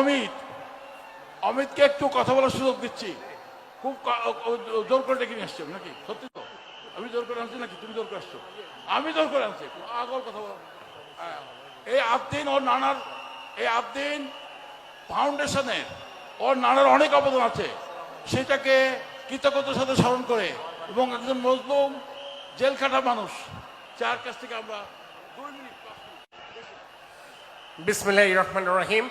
অমিত, অমিতকে একটু কথা বলার সুযোগ দিচ্ছি। খুব জোর করে ডেকে নিয়ে আসছো, নাকি? সত্যি তো? আমি জোর করে আনছি নাকি? তুমি জোর করে আসছো? আমি জোর করে আনছি। আগর কথা বলো। হ্যাঁ। এই আবদিন ওর নানার, এই আবদিন ফাউন্ডেশনের ওর নানার অনেক অবদান আছে। সেটাকে কৃতজ্ঞতার সাথে স্মরণ করে এবং একজন মজলুম জেল খাটা মানুষ। যার কাছ থেকে আমরা দুই মিনিট বিসমিল্লাহ রহমান রহিম।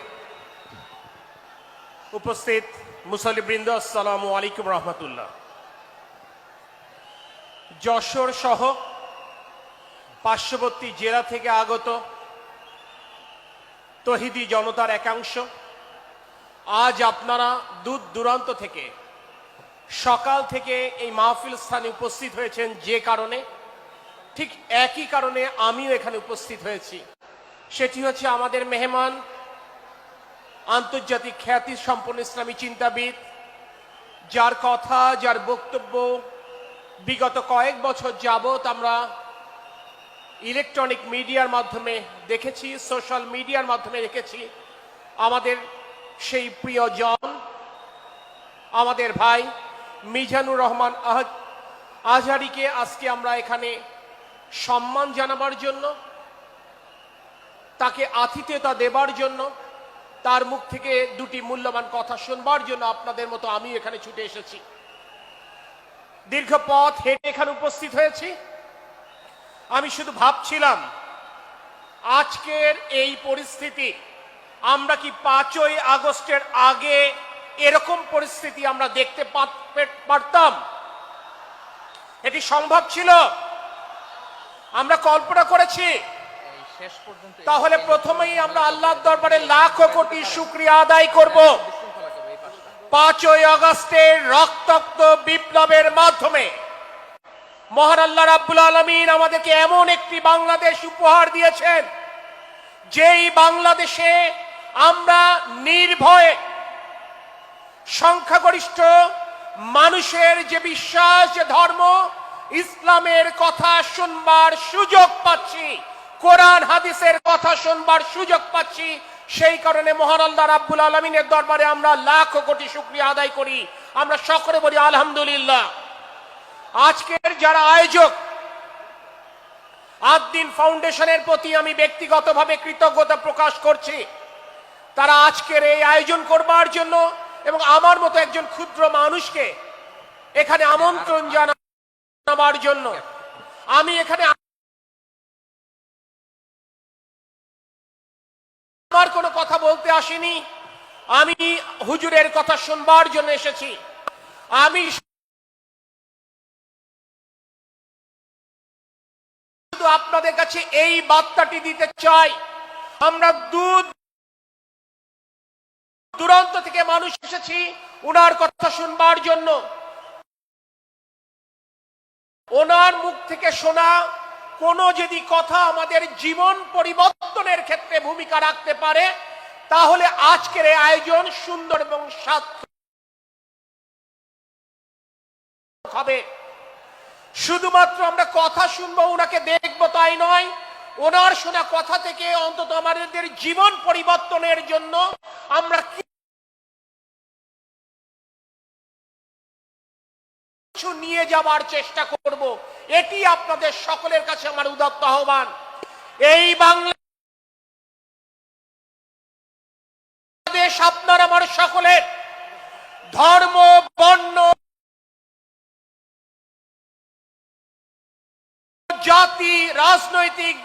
উপস্থিত মুসলিবৃন্দ আসসালামু আলাইকুম রহমতুল্লাহ। যশোর সহ পার্শ্ববর্তী জেলা থেকে আগত তহিদি জনতার একাংশ, আজ আপনারা দূর দূরান্ত থেকে সকাল থেকে এই মাহফিল স্থানে উপস্থিত হয়েছেন যে কারণে, ঠিক একই কারণে আমিও এখানে উপস্থিত হয়েছি। সেটি হচ্ছে আমাদের মেহমান আন্তর্জাতিক খ্যাতি সম্পন্ন ইসলামী চিন্তাবিদ, যার কথা, যার বক্তব্য বিগত কয়েক বছর যাবত আমরা ইলেকট্রনিক মিডিয়ার মাধ্যমে দেখেছি, সোশ্যাল মিডিয়ার মাধ্যমে দেখেছি। আমাদের সেই প্রিয়জন, আমাদের ভাই মিজানুর রহমান আহ- আজহারিকে আজকে আমরা এখানে সম্মান জানাবার জন্য, তাকে আতিথ্যতা দেবার জন্য তার মুখ থেকে দুটি মূল্যবান কথা শুনবার জন্য আপনাদের মতো আমি এখানে ছুটে এসেছি। দীর্ঘ পথ হেঁটে এখানে উপস্থিত হয়েছি। আমি শুধু ভাবছিলাম, আজকের এই পরিস্থিতি, আমরা কি পাঁচই আগস্টের আগে এরকম পরিস্থিতি আমরা দেখতে পারতাম? এটি সম্ভব ছিল? আমরা কল্পনা করেছি তাহলে প্রথমেই আমরা আল্লাহর দরবারে লাখ কোটি শুক্রিয়া আদায় করব। পাঁচই আগস্টের রক্তাক্ত বিপ্লবের মাধ্যমে মহান আল্লাহ রাব্বুল আলমিন আমাদেরকে এমন একটি বাংলাদেশ উপহার দিয়েছেন যেই বাংলাদেশে আমরা নির্ভয়ে সংখ্যাগরিষ্ঠ মানুষের যে বিশ্বাস যে ধর্ম ইসলামের কথা শুনবার সুযোগ পাচ্ছি। কোরআন হাদিসের কথা শুনবার সুযোগ পাচ্ছি। সেই কারণে মহান আল্লাহ রাব্বুল আলমিনের দরবারে আমরা লাখ কোটি শুক্রিয়া আদায় করি। আমরা সকলে বলি আলহামদুলিল্লাহ। আজকের যারা আয়োজক, আদ্দিন ফাউন্ডেশনের প্রতি আমি ব্যক্তিগতভাবে কৃতজ্ঞতা প্রকাশ করছি। তারা আজকের এই আয়োজন করবার জন্য এবং আমার মতো একজন ক্ষুদ্র মানুষকে এখানে আমন্ত্রণ জানাবার জন্য। আমি এখানে আমার কোনো কথা বলতে আসিনি। আমি হুজুরের কথা শুনবার জন্য এসেছি। আমি আপনাদের কাছে এই বার্তাটি দিতে চাই। আমরা দুধ দূরান্ত থেকে মানুষ এসেছি ওনার কথা শুনবার জন্য। ওনার মুখ থেকে শোনা কোনো যদি কথা আমাদের জীবন পরিবর্তনের ক্ষেত্রে ভূমিকা রাখতে পারে, তাহলে আজকের এই আয়োজন সুন্দর এবং সার্থক হবে। শুধুমাত্র আমরা কথা শুনব, ওনাকে দেখব তাই নয়, ওনার শোনা কথা থেকে অন্তত আমাদের জীবন পরিবর্তনের জন্য আমরা কিছু নিয়ে যাবার চেষ্টা করব। এটি আপনাদের সকলের কাছে আমার উদাত্ত আহ্বান। এই বাংলাদেশ আপনার আমার সকলের ধর্ম, বর্ণ, জাতি, রাজনৈতিক